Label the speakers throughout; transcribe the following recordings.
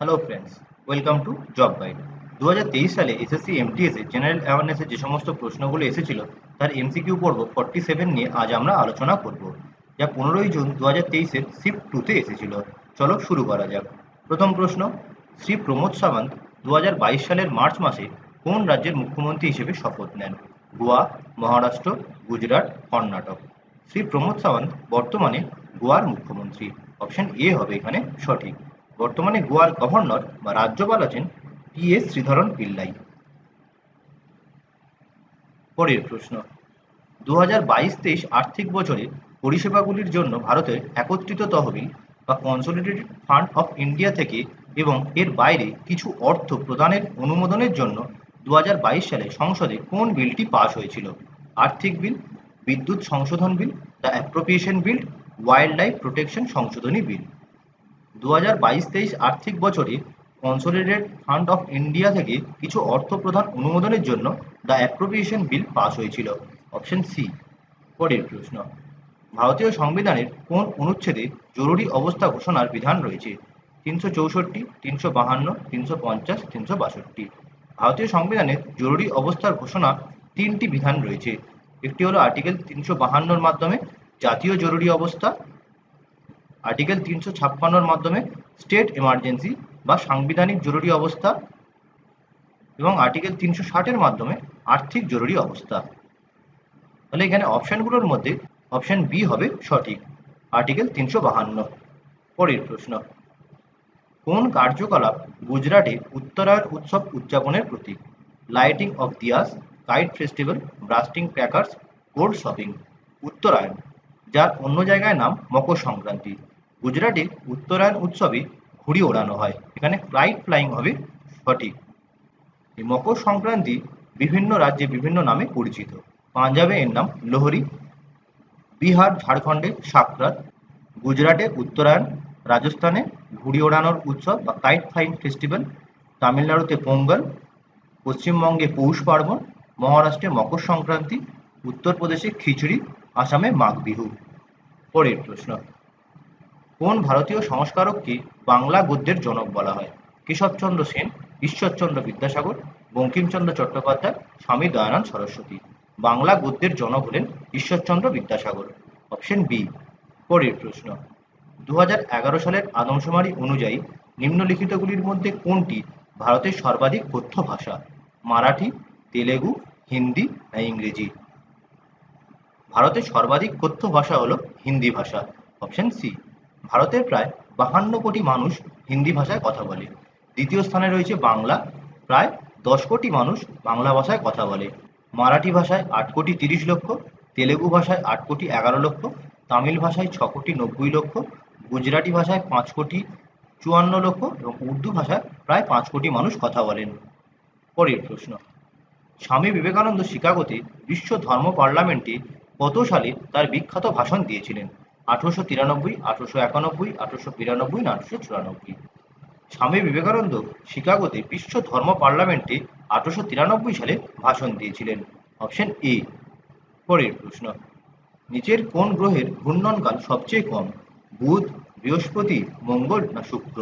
Speaker 1: Hello friends welcome to job guide দু হাজার তেইশ সালে এসএসসি এমটিএস এ জেনারেল অ্যাওয়ারনেসে যে সমস্ত প্রশ্নগুলো এসেছিল, তার এমসিকিউ পর্ব ফর্টি সেভেন নিয়ে আজ আমরা আলোচনা করব, যা পনেরোই জুন দু হাজার তেইশের শিফট টুতে এসেছিল। চলো শুরু করা যাক। প্রথম প্রশ্ন, শ্রী প্রমোদ সাওয়ান্ত দু সালের মার্চ মাসে কোন রাজ্যের মুখ্যমন্ত্রী হিসেবে শপথ নেন? গোয়া, মহারাষ্ট্র, গুজরাট, কর্ণাটক। শ্রী প্রমোদ সাওয়ান্ত বর্তমানে গোয়ার মুখ্যমন্ত্রী। অপশন এ হবে এখানে সঠিক। বর্তমানে গোয়ার গভর্নর বা রাজ্যপাল আছেন টি এস শ্রীধরন পিল্লাই। পরের প্রশ্ন দু হাজার বাইশ তেইশ আর্থিক বছরে পরিষেবাগুলির জন্য ভারতের একত্রিত তহবিল বা কনসোলিডেটেড ফান্ড অফ ইন্ডিয়া থেকে এবং এর বাইরে কিছু অর্থ প্রদানের অনুমোদনের জন্য দু হাজার বাইশ সালে সংসদে কোন বিলটি পাশ হয়েছিল? আর্থিক বিল, বিদ্যুৎ সংশোধন bill, the appropriation bill wildlife protection সংশোধনী বিল। দু হাজার বাইশ তেইশ আর্থিক বছরে কনসোলিডেটেড ফান্ড অফ ইন্ডিয়া থেকে কিছু অর্থ প্রদান অনুমোদনের জন্য দ্য অ্যাপ্রোপ্রিয়েশন বিল পাস হয়েছিল। অপশন সি পরের প্রশ্ন। ভারতীয় সংবিধানের কোন অনুচ্ছেদে জরুরি অবস্থা ঘোষণার বিধান রয়েছে? তিনশো চৌষট্টি, তিনশো বাহান্ন, তিনশো পঞ্চাশ, তিনশো বাষট্টি। ভারতীয় সংবিধানের জরুরি অবস্থার ঘোষণা তিনটি বিধান রয়েছে। একটি হলো আর্টিকেল তিনশো বাহান্নর মাধ্যমে জাতীয় জরুরি অবস্থা আর্টিকেল তিনশো ছাপ্পান্নর মাধ্যমে স্টেট এমার্জেন্সি বা সাংবিধানিক জরুরি অবস্থা এবং আর্টিকেল তিনশো ষাটের মাধ্যমে আর্থিক জরুরি অবস্থা। তাহলে এখানে অপশনগুলোর মধ্যে অপশন বি হবে সঠিক। আর্টিকেল তিনশো বাহান্ন পরের প্রশ্ন, কোন কার্যকলাপ গুজরাটে উত্তরায়ণ উৎসব উদযাপনের প্রতীক? Lighting of diyas kite festival bursting crackers cold shopping Uttarayan, যার অন্য জায়গায় নাম মকর সংক্রান্তি। গুজরাটে উত্তরায়ণ উৎসবে ঘুড়ি ওড়ানো হয়। এখানে ফ্লাইট ফ্লাইং হবে সঠিক। এই মকর সংক্রান্তি বিভিন্ন রাজ্যে বিভিন্ন নামে পরিচিত। পাঞ্জাবে এর নাম লোহরি, বিহার, ঝাড়খণ্ডে সাকরাত গুজরাটে উত্তরায়ণ, রাজস্থানে ঘুড়ি ওড়ানোর উৎসব বা কাইট ফ্লাইং ফেস্টিভ্যাল তামিলনাড়ুতে পোঙ্গল, পশ্চিমবঙ্গে পৌষ পার্বণ, মহারাষ্ট্রে মকর সংক্রান্তি, উত্তরপ্রদেশে খিচুড়ি, আসামে মাঘ বিহু পরের প্রশ্ন। কোন ভারতীয় সংস্কারককে বাংলা গদ্যের জনক বলা হয়? কেশবচন্দ্র সেন, ঈশ্বরচন্দ্র বিদ্যাসাগর, বঙ্কিমচন্দ্র চট্টোপাধ্যায়, স্বামী দয়ানন্দ সরস্বতী। বাংলা গদ্যের জনক হলেন ঈশ্বরচন্দ্র বিদ্যাসাগর। অপশন বি, পরের প্রশ্ন। দু হাজার এগারো সালের আদমশুমারি অনুযায়ী নিম্নলিখিতগুলির মধ্যে কোনটি ভারতের সর্বাধিক কথ্য ভাষা? মারাঠি, তেলেগু, হিন্দি না ইংরেজি? ভারতের সর্বাধিক কথ্য ভাষা হলো হিন্দি ভাষা। অপশন সি ভারতের প্রায় বাহান্ন কোটি মানুষ হিন্দি ভাষায় কথা বলে। দ্বিতীয় স্থানে রয়েছে বাংলা, প্রায় দশ কোটি মানুষ বাংলা ভাষায় কথা বলে। মারাঠি ভাষায় আট কোটি তিরিশ লক্ষ, তেলেগু ভাষায় আট কোটি এগারো লক্ষ, তামিল ভাষায় ছ কোটি নব্বই লক্ষ, গুজরাটি ভাষায় পাঁচ কোটি চুয়ান্ন লক্ষ এবং উর্দু ভাষায় প্রায় পাঁচ কোটি মানুষ কথা বলেন। পরের প্রশ্ন। স্বামী বিবেকানন্দ শিকাগোতে বিশ্ব ধর্ম পার্লামেন্টে কত সালে তার বিখ্যাত ভাষণ দিয়েছিলেন? আঠারোশো তিরানব্বই, আঠারোশো একানব্বই, আঠারোশো বিরানব্বই না আঠারোশো চুরানব্বই। স্বামী বিবেকানন্দ শিকাগোতে বিশ্ব ধর্ম পার্লামেন্টে আঠারোশো তিরানব্বই সালে ভাষণ দিয়েছিলেন। অপশন এ, পরের প্রশ্ন। নিচের কোন গ্রহের ঘূর্ণনকাল সবচেয়ে কম, বুধ, বৃহস্পতি, মঙ্গল না শুক্র?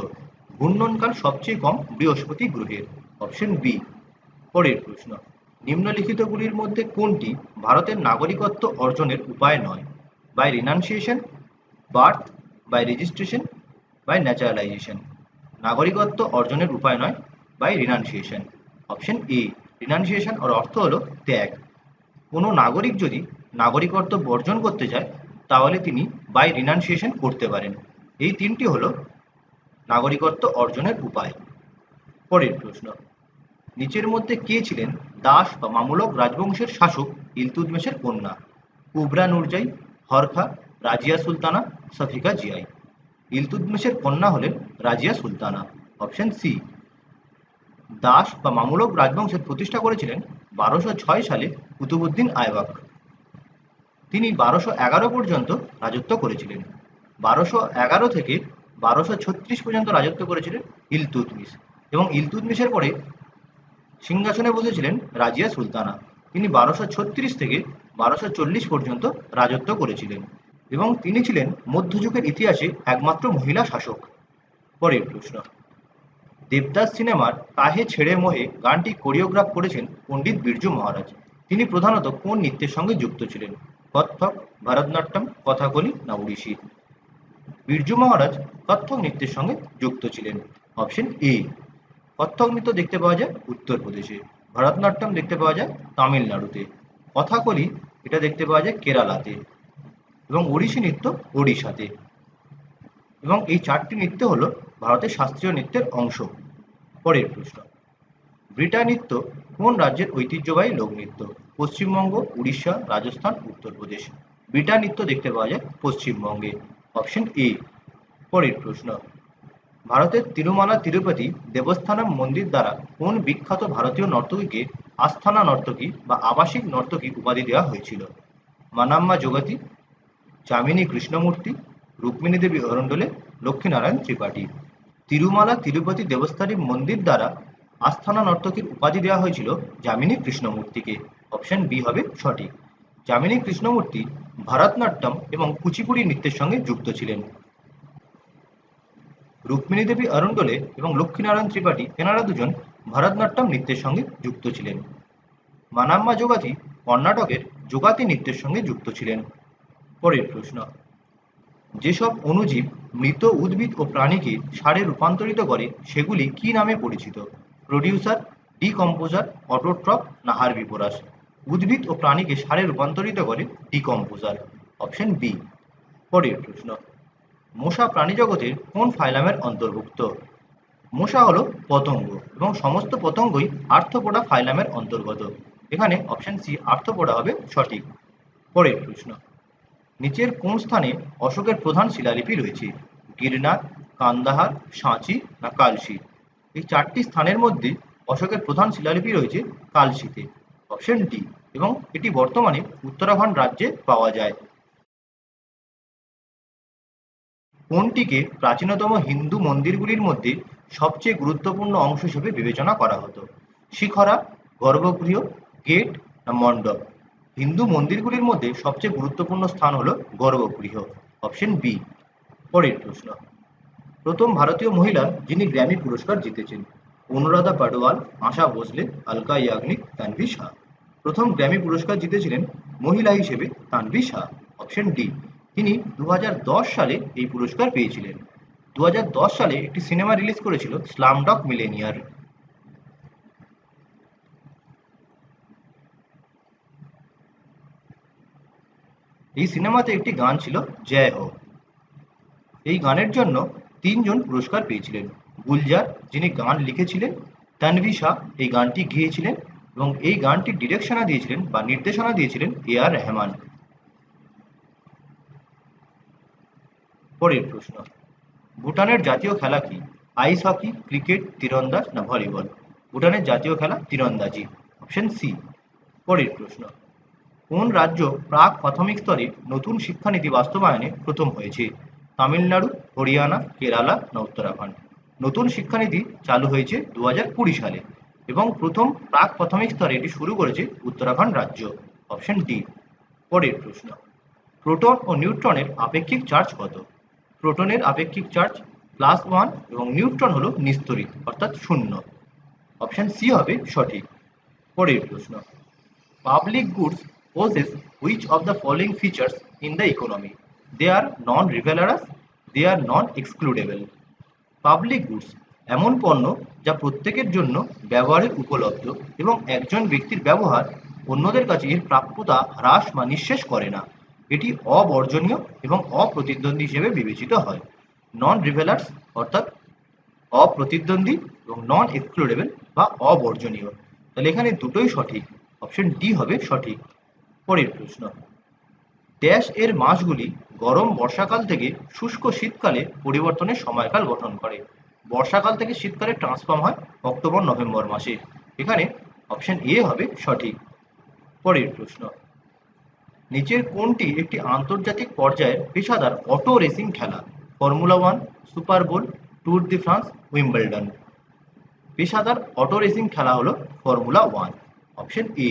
Speaker 1: ঘূর্ণনকাল সবচেয়ে কম বৃহস্পতি গ্রহের। অপশন বি, পরের প্রশ্ন। নিম্নলিখিতগুলির মধ্যে কোনটি ভারতের নাগরিকত্ব অর্জনের উপায় নয়? By renunciation birth by registration by naturalisation নাগরিকত্ব অর্জনের উপায় নয় by renunciation option A renunciation ওর অর্থ হলো ত্যাগ। কোনো নাগরিক যদি নাগরিকত্ব বর্জন করতে চায়, তাহলে তিনি বাই রিনাউন্সিয়েশন করতে পারেন। এই তিনটি হলো নাগরিকত্ব অর্জনের উপায়। পরের প্রশ্ন, নিচের মধ্যে কে ছিলেন দাস বা মামলক রাজবংশের শাসক ইলতুৎমিশের কন্যা? কুবরা নুরজাই হরখা রাজিয়া সুলতানা, সফিকা জিয়াই ইলতুৎমিশের কন্যা হলেন রাজিয়া সুলতানা, অপশন সি। দাস বা মামুলক রাজবংশের প্রতিষ্ঠা করেছিলেন বারোশো ছয় সালে কুতুবুদ্দিন আয়বাক তিনি বারোশো এগারো পর্যন্ত রাজত্ব করেছিলেন। বারোশো এগারো থেকে বারোশো ছত্রিশ পর্যন্ত রাজত্ব করেছিলেন ইলতুৎমিশ এবং ইলতুৎমিশের পরে সিংহাসনে বসেছিলেন রাজিয়া সুলতানা। তিনি বারোশো ছত্রিশ থেকে বারোশো চল্লিশ পর্যন্ত রাজত্ব করেছিলেন এবং তিনি ছিলেন মধ্যযুগের ইতিহাসে একমাত্র মহিলা শাসক। পরের প্রশ্ন, দেবদাস সিনেমার কাহে ছেড়ে মোহে গানটি কোরিওগ্রাফ করেছেন পণ্ডিত বিরজু মহারাজ। তিনি প্রধানত কোন নৃত্যের সঙ্গে যুক্ত ছিলেন? কত্থক ভারতনাট্যম, কথাকলি না ওড়িশি বিরজু মহারাজ কত্থক নৃত্যের সঙ্গে যুক্ত ছিলেন। অপশন এ কত্থক নৃত্য দেখতে পাওয়া যায় উত্তরপ্রদেশে। ভারতনাট্যম দেখতে পাওয়া যায় তামিলনাড়ুতে। কথাকলি এটা দেখতে পাওয়া যায় কেরালাতে এবং ওড়িশি নৃত্য ওড়িশাতে। এবং এই চারটি নৃত্য হলো ভারতের শাস্ত্রীয় নৃত্যের অংশ। পরের প্রশ্ন, ব্রিটা নৃত্য কোন রাজ্যের ঐতিহ্যবাহী লোকনৃত্য? পশ্চিমবঙ্গ, উড়িষ্যা, রাজস্থান, উত্তরপ্রদেশ। ব্রিটা নৃত্য দেখতে পাওয়া যায় পশ্চিমবঙ্গে। Option A. পরের প্রশ্ন ভারতের তিরুমালা তিরুপতি দেবস্থানম মন্দির দ্বারা কোন বিখ্যাত ভারতীয় নর্তকীকে আস্থানা নর্তকী বা আবাসিক নর্তকী উপাধি দেওয়া হয়েছিল? মানাম্মা যোগাতি যামিনী কৃষ্ণমূর্তি, রুক্মিণী দেবী অরণ্ডলে লক্ষ্মীনারায়ণ ত্রিপাঠী। তিরুমালা তিরুপতি দেবস্থানী মন্দির দ্বারা আস্থানা নর্তকীর উপাধি দেওয়া হয়েছিল যামিনী কৃষ্ণমূর্তিকে। অপশন বি হবে সঠিক। যামিনী কৃষ্ণমূর্তি ভারতনাট্যম এবং কুচিপুড়ি নৃত্যের সঙ্গে যুক্ত ছিলেন। রুক্মিণী দেবী অরণ্ডলে এবং লক্ষ্মীনারায়ণ ত্রিপাঠী এনারা দুজন ভারতনাট্যম নৃত্যের সঙ্গে যুক্ত ছিলেন। মানাম্মা যোগাতি কর্ণাটকের যোগাতি নৃত্যের সঙ্গে যুক্ত ছিলেন। পরের প্রশ্ন, যেসব অণুজীব মৃত, উদ্ভিদ ও প্রাণীকে সারে রূপান্তরিত করে, সেগুলি কি নামে পরিচিত? প্রডিউসার, ডিকম্পোজার অটোট্রপ না হারবিপোরাস উদ্ভিদ ও প্রাণীকে সারে রূপান্তরিত করে ডিকম্পোজার। Option B. পরের প্রশ্ন মশা প্রাণীজগতের কোন ফাইলামের অন্তর্ভুক্ত? মশা হলো পতঙ্গ এবং সমস্ত পতঙ্গই আর্থপোডা ফাইলামের অন্তর্গত। এখানে অপশন সি আর্থপোডা হবে সঠিক। পরের প্রশ্ন, নিচের কোন স্থানে অশোকের প্রধান শিলালিপি রয়েছে? গিরনার, কান্দাহার, সাঁচি না কালশি এই চারটি স্থানের মধ্যে অশোকের প্রধান শিলালিপি রয়েছে কালশিতে অপশন ডি এবং এটি বর্তমানে উত্তরাখণ্ড রাজ্যে পাওয়া যায়। কোনটিকে প্রাচীনতম হিন্দু মন্দিরগুলির মধ্যে সবচেয়ে গুরুত্বপূর্ণ অংশ হিসেবে বিবেচনা করা হতো? শিখরা, গর্ভগৃহ, গেট না মণ্ডপ? হিন্দু মন্দিরগুলির মধ্যে সবচেয়ে গুরুত্বপূর্ণ স্থান হলো গর্ভগৃহ, অপশন বি। পরের প্রশ্ন। প্রথম ভারতীয় মহিলা যিনি গ্র্যামি পুরস্কার জিতেছেন, অনুরাধা পাডোয়াল, আশা ভোসলে, আলকা ইয়াগনিক তানভি শাহ। প্রথম গ্র্যামি পুরস্কার জিতেছিলেন মহিলা হিসেবে তানভি শাহ, অপশন ডি। তিনি দু হাজার দশ সালে এই পুরস্কার পেয়েছিলেন। দু হাজার দশ সালে একটি সিনেমা রিলিজ করেছিল স্লামডক মিলেনিয়ার। এই সিনেমাতে একটি গান ছিল জয় হো। এই গানের জন্য তিনজন পুরস্কার পেয়েছিলেন। গুলজার, যিনি গান লিখেছিলেন, তানভি শাহ এই গানটি গেয়েছিলেন এবং এই গানটির ডিরেকশনা দিয়েছিলেন বা নির্দেশনা দিয়েছিলেন এ আর রহমান। পরের প্রশ্ন। ভুটানের জাতীয় খেলা কি? আইস হকি, ক্রিকেট, তীরন্দাজ না ভলিবল? ভুটানের জাতীয় খেলা তীরন্দাজি। Option C. পরের প্রশ্ন। কোন রাজ্য প্রাক প্রাথমিক স্তরে নতুন শিক্ষানীতি বাস্তবায়নে প্রথম হয়েছে? তামিলনাড়ু, হরিয়ানা, কেরালা না উত্তরাখণ্ড? নতুন শিক্ষানীতি চালু হয়েছে দু সালে এবং প্রথম প্রাক প্রাথমিক স্তরে এটি শুরু করেছে উত্তরাখণ্ড রাজ্য। Option D. পরের প্রশ্ন। প্রোটন ও নিউট্রনের আপেক্ষিক চার্জ কত? প্রোটনের আপেক্ষিক চার্জ প্লাস ওয়ান এবং নিউট্রন হলো নিস্তরিত, অর্থাৎ শূন্য। অপশন সি হবে সঠিক। পরের প্রশ্ন public goods possess which of the following features in the economy they are non rivalrous they are non excludable public goods এমন পণ্য যা প্রত্যেকের জন্য ব্যবহারের উপলব্ধ এবং একজন ব্যক্তির ব্যবহার অন্যদের কাছে এর প্রাপ্যতা হ্রাস বা নিঃশেষ করে না। এটি অবর্জনীয় এবং অপ্রতিদ্বন্দ্বী হিসেবে বিবেচিত হয়। নন রিভেলার্স অর্থাৎ অপ্রতিদ্বন্দ্বী এবং নন এক্সক্লুডেবল বা অবর্জনীয়। তাহলে এখানে দুটোই সঠিক। অপশন ডি হবে সঠিক। পরের প্রশ্ন। ড্যাশ এর মাসগুলি গরম বর্ষাকাল থেকে শুষ্ক শীতকালে পরিবর্তনের সময়কাল গঠন করে। বর্ষাকাল থেকে শীতকালে ট্রান্সফর্ম হয় অক্টোবর নভেম্বর মাসে। এখানে অপশন এ হবে সঠিক। পরের প্রশ্ন। নিচের কোনটি একটি আন্তর্জাতিক পর্যায়ের পেশাদার অটো রেসিং খেলা, formula one, super bowl tour de France, Wimbledon. পেশাদার অটো রেসিং খেলা হলো ফর্মুলা ওয়ান, অপশন এ।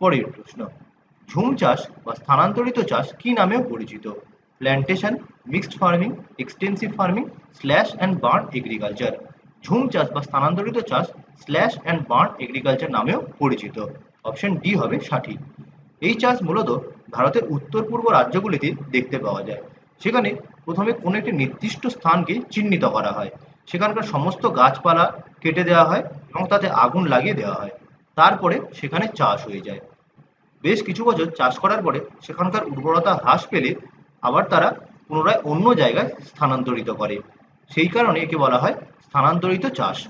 Speaker 1: পরের প্রশ্ন, ঝুম চাষ বা স্থানান্তরিত চাষ কি নামেও পরিচিত? Plantation mixed farming, extensive farming, slash and burn agriculture. Jhum চাষ বা স্থানান্তরিত চাষ স্ল্যাশ অ্যান্ড বার্ন এগ্রিকালচার নামেও পরিচিত। অপশন ডি হবে সঠিক এই চাষ মূলত ভারতের উত্তর পূর্ব রাজ্যগুলিতে দেখতে পাওয়া যায়। সেখানে প্রথমে কোনো একটি নির্দিষ্ট স্থানকে চিহ্নিত করা হয়। সেখানকার সমস্ত গাছপালা কেটে দেওয়া হয় এবং তাতে আগুন লাগিয়ে দেওয়া হয়। তারপরে সেখানে চাষ হয়ে যায়। বেশ কিছু বছর চাষ করার পরে সেখানকার উর্বরতা হ্রাস পেলে আবার তারা পুনরায় অন্য জায়গায় স্থানান্তরিত করে। সেই কারণে একে বলা হয় স্থানান্তরিত চাষ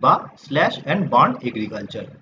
Speaker 1: বা স্ল্যাশ অ্যান্ড বার্ন এগ্রিকালচার।